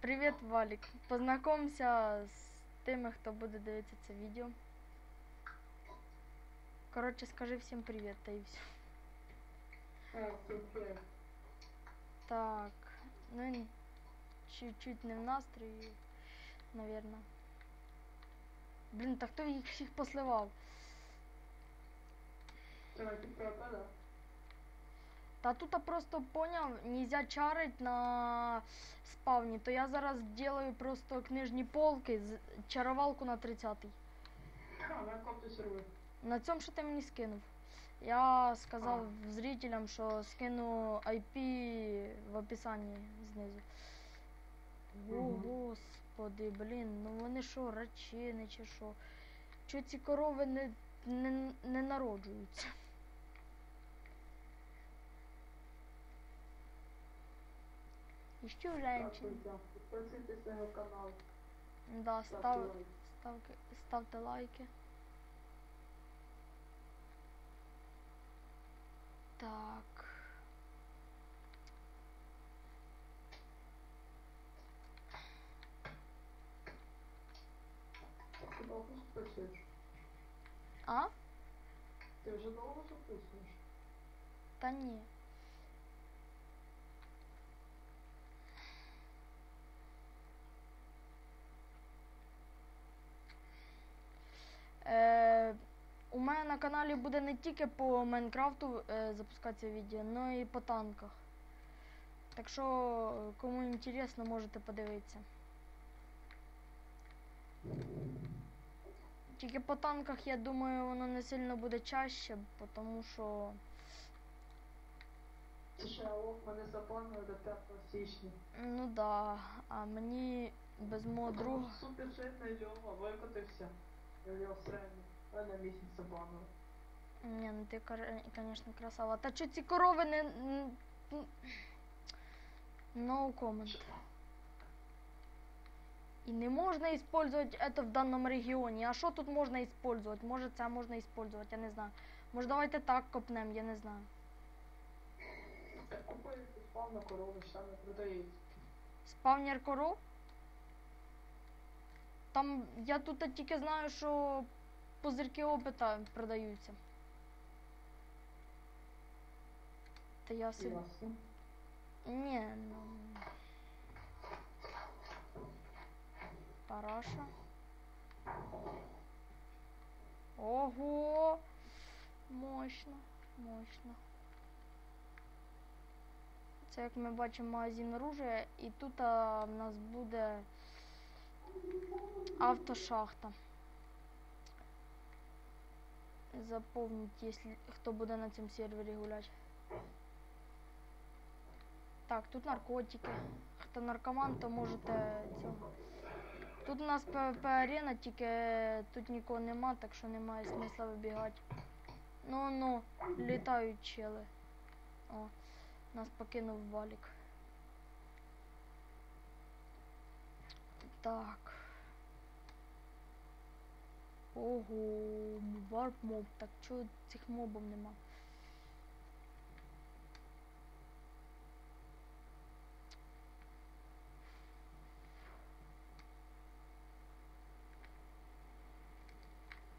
Привіт, Валік. Познайомся з тими, хто буде дивитися це відео. Коротше, скажи всім привіт, та і все. А, окей. Так. Ну він чуть-чуть не в настрої, навірно. Блін, та хто їх всіх посливав? Та тут просто поняв, нельзя чарить на спавні, то я зараз делаю просто книжні полки, з чарувалку на 30-й. А, на цьому, що ти мені скинув. Я сказав зрителям, що скину IP в описанні знизу. О, господи, блін, ну вони що, рачини чи що? Чого ці корови не, не, не народжуються? І женщин? підписуйтесь на канал. Да, став, ставки, ставте лайки. Так. Ти довго записуєш? А? Ти вже довго записуєш? Та ні. Е, у мене на каналі буде не тільки по Майнкрафту е, запускатися відео, але і по танках. Так що, кому інтересно, можете подивитися. Тільки по танках, я думаю, воно не сильно буде чаще, тому що. Ох, мене запланували до 5 січня. Ну да, а мені без мого друга. Супер жирний Льова, викотився. Я його всередині. Мене місяць запланували. Ні, ну ти, звісно, красава. Та чо ці корови не. No comment. І не можна использовать это в даному регіоні. А що тут можна использовать? Може це можна использовать, я не знаю. Може давайте так копнем, я не знаю. Так купили корови, що не продається. Спавнер коров? Там я тут тільки знаю, що пузирки опита продаються. Та я. Ясно. Ні, ну. Параша. Ого! Мощно, мощно. Це як ми бачимо магазин оружия, і тут а, в нас буде автошахта. Запомніть, якщо хто буде на цьому сервері гуляти. Так, тут наркотики. Хто наркоман, то можете цього. Тут у нас ПВП арена, тільки тут нікого нема, так що немає смисла вибігати. Ну ну, літають чели. О, нас покинув валік. Так. Ого, варп моб. Так чого цих мобів нема?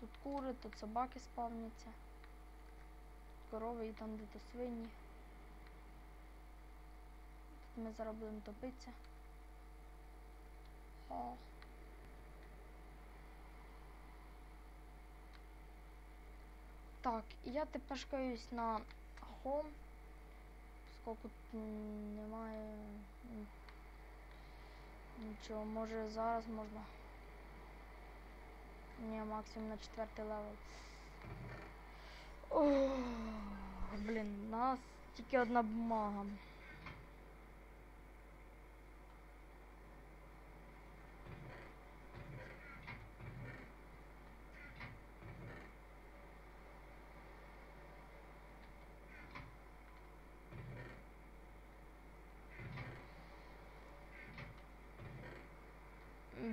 Тут кури, тут собаки спавняться. Тут корови і там де-то свині. Тут ми зараз будемо топитися. О. Так, я тепер шкаюсь на home. Скільки немає нічого, може зараз можна. Ні, максимум на четвертий левел. Ох, блін, нас тільки одна бумага.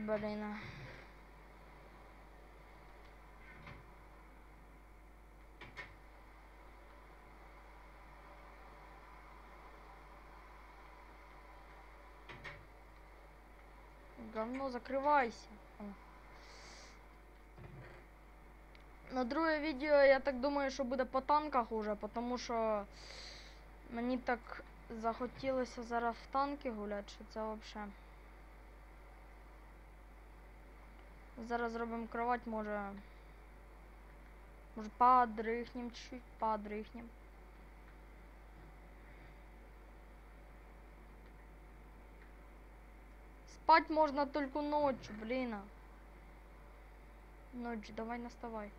Блін. а. Говно, закривайся. На друге відео я так думаю, що буде по танках уже, тому що мені так захотілося зараз в танки гуляти, що це взагалі. Зараз зробимо кровать, може. Може подрихнем чуть-чуть, подрихнем. Спать можно только ночью, блин. а. Ночь, давай наставай.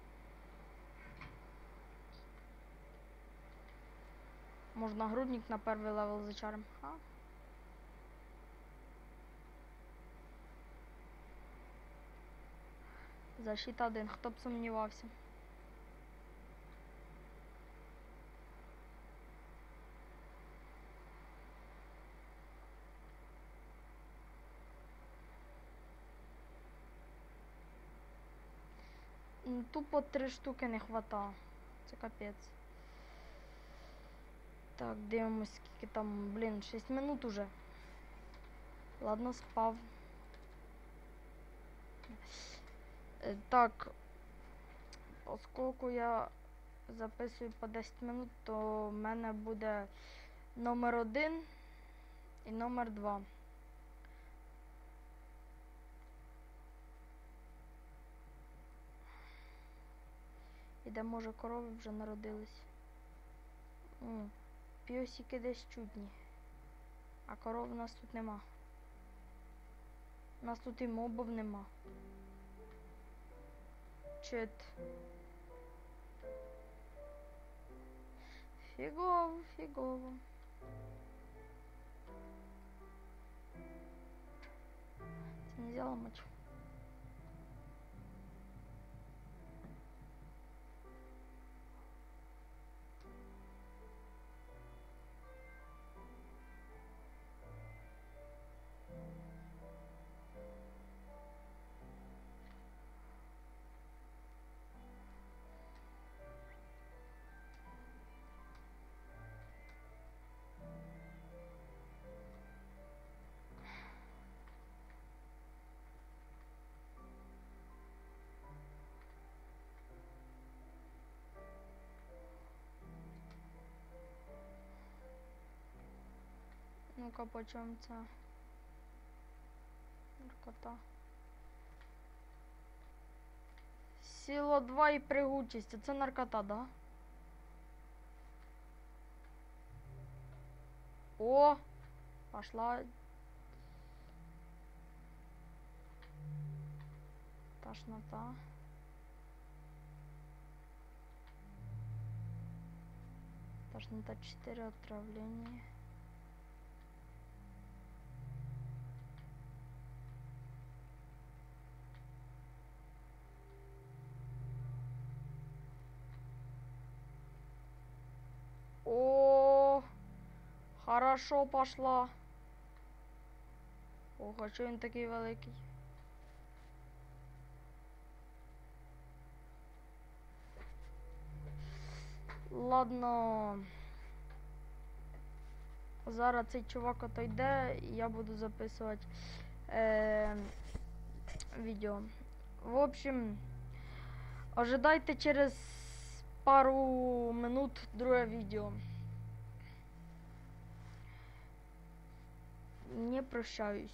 Можна грудник на перший левел зачарим. А? Защита один, хто б сумнівався. Тупо три штуки не хвата. Це капець. Так, дивимось, скільки там, блін, 6 минут уже. Ладно, спав. Е, Так, оскільки я записую по 10 минут, то в мене буде номер один і номер два. І де може корови вже народились. М, Піосики десь чудні. А коров у нас тут нема. У нас тут і мобів нема. значит... Фигово, фигово. Не взяла мочку. Ну-ка, по чому це? Наркота. Сила 2 і пригучість. Це наркота, да? О! Пошла. Тошнота. Тошнота 4 отравление. О, хорошо пошла. Ох, а чого він такий великий? Ладно. Зараз цей чувак отойде, і я буду записувати е, відео. В общем, ожидайте через пару минут друге відео. Не прощаюсь.